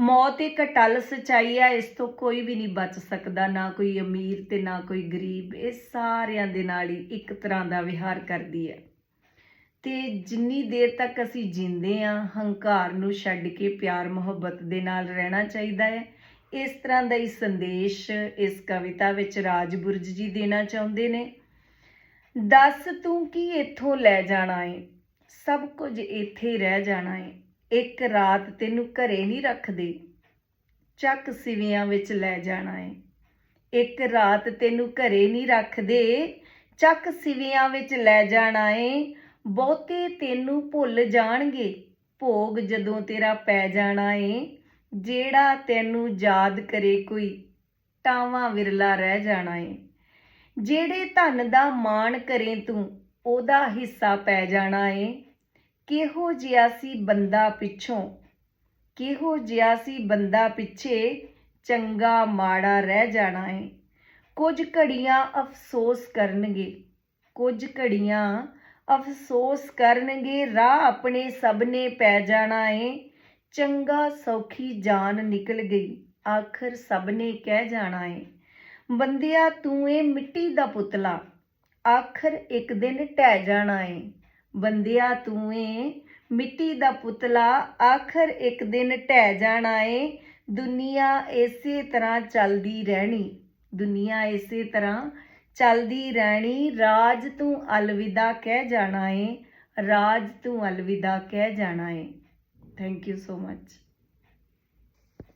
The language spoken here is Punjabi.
ਮੌਤ ਇੱਕ ਅਟਲ ਸਚਾਈ ਆ, ਇਸ ਤੋਂ ਕੋਈ ਵੀ ਨਹੀਂ ਬਚ ਸਕਦਾ, ਨਾ ਕੋਈ ਅਮੀਰ ਤੇ ਨਾ ਕੋਈ ਗਰੀਬ। ਇਹ ਸਾਰਿਆਂ ਦੇ ਨਾਲ ਹੀ ਇੱਕ ਤਰ੍ਹਾਂ ਦਾ ਵਿਹਾਰ ਕਰਦੀ ਹੈ। ਤੇ ਜਿੰਨੀ ਦੇਰ ਤੱਕ ਅਸੀਂ ਜਿੰਦੇ ਆ, ਹੰਕਾਰ ਨੂੰ ਛੱਡ ਕੇ ਪਿਆਰ, ਮੁਹੱਬਤ ਦੇ ਨਾਲ ਰਹਿਣਾ ਚਾਹੀਦਾ ਹੈ। ਇਸ ਤਰ੍ਹਾਂ ਦਾ ਹੀ ਸੰਦੇਸ਼ ਇਸ ਕਵਿਤਾ ਵਿੱਚ ਰਾਜਬੁਰਜ ਜੀ ਦੇਣਾ ਚਾਹੁੰਦੇ ਨੇ। ਦੱਸ ਤੂੰ ਕੀ ਇੱਥੋਂ ਲੈ ਜਾਣਾ ਏ? ਸਭ ਕੁਝ ਇੱਥੇ ਰਹਿ ਜਾਣਾ ਏ। ਇੱਕ ਰਾਤ ਤੈਨੂੰ ਘਰੇ ਨਹੀਂ ਰੱਖਦੇ। ਚੱਕ ਸਿਵਿਆਂ ਵਿੱਚ ਲੈ ਜਾਣਾ ਏ। ਇੱਕ ਰਾਤ ਤੈਨੂੰ ਘਰੇ ਨਹੀਂ ਰੱਖਦੇ, ਚੱਕ ਸਿਵਿਆਂ ਵਿੱਚ ਲੈ ਜਾਣਾ ਏ। ਬਹੁਤੇ ਤੈਨੂੰ ਭੁੱਲ ਜਾਣਗੇ, ਭੋਗ ਜਦੋਂ ਤੇਰਾ ਪੈ ਜਾਣਾ ਏ। ਜਿਹੜਾ ਤੈਨੂੰ ਯਾਦ ਕਰੇ ਕੋਈ, ਟਾਵਾਂ ਵਿਰਲਾ ਰਹਿ ਜਾਣਾ ਏ। ਜਿਹੜੇ ਧਨ ਦਾ ਮਾਣ ਕਰੇ ਤੂੰ, ਉਹਦਾ ਹਿੱਸਾ ਪੈ ਜਾਣਾ ਏ। ਕਿਹੋ ਜਿਹਾ ਸੀ ਬੰਦਾ ਪਿੱਛੋਂ? ਕਿਹੋ ਜਿਹਾ ਸੀ ਬੰਦਾ ਪਿੱਛੇ? ਚੰਗਾ ਮਾੜਾ ਰਹਿ ਜਾਣਾ ਏ। ਕੁਝ ਘੜੀਆਂ ਅਫਸੋਸ ਕਰਨਗੇ। ਕੁਝ ਘੜੀਆਂ ਅਫਸੋਸ ਕਰਨਗੇ, ਰਾਹ ਆਪਣੇ ਸਭ ਨੇ ਪੈ ਜਾਣਾ ਏ। ਚੰਗਾ ਸੌਖੀ ਜਾਨ ਨਿਕਲ ਗਈ। ਆਖਰ ਸਭ ਨੇ ਕਹਿ ਜਾਣਾ ਏ। ਬੰਦਿਆ ਤੂੰ ਏ ਮਿੱਟੀ ਦਾ ਪੁਤਲਾ। ਆਖਰ ਇੱਕ ਦਿਨ ਢਹਿ ਜਾਣਾ ਏ। ਬੰਦਿਆ ਤੂੰ ਏ, ਮਿੱਟੀ ਦਾ ਪੁਤਲਾ ਆਖਰ ਇੱਕ ਦਿਨ ਢਹਿ ਜਾਣਾ ਏ। ਦੁਨੀਆ ਇਸੇ ਤਰ੍ਹਾਂ ਚੱਲਦੀ ਰਹਿਣੀ, ਦੁਨੀਆ ਇਸੇ ਤਰ੍ਹਾਂ ਚੱਲਦੀ ਰਹਿਣੀ। ਰਾਜ ਤੂੰ ਅਲਵਿਦਾ ਕਹਿ ਜਾਣਾ ਏ, ਰਾਜ ਤੂੰ ਅਲਵਿਦਾ ਕਹਿ ਜਾਣਾ ਏ। Thank you so much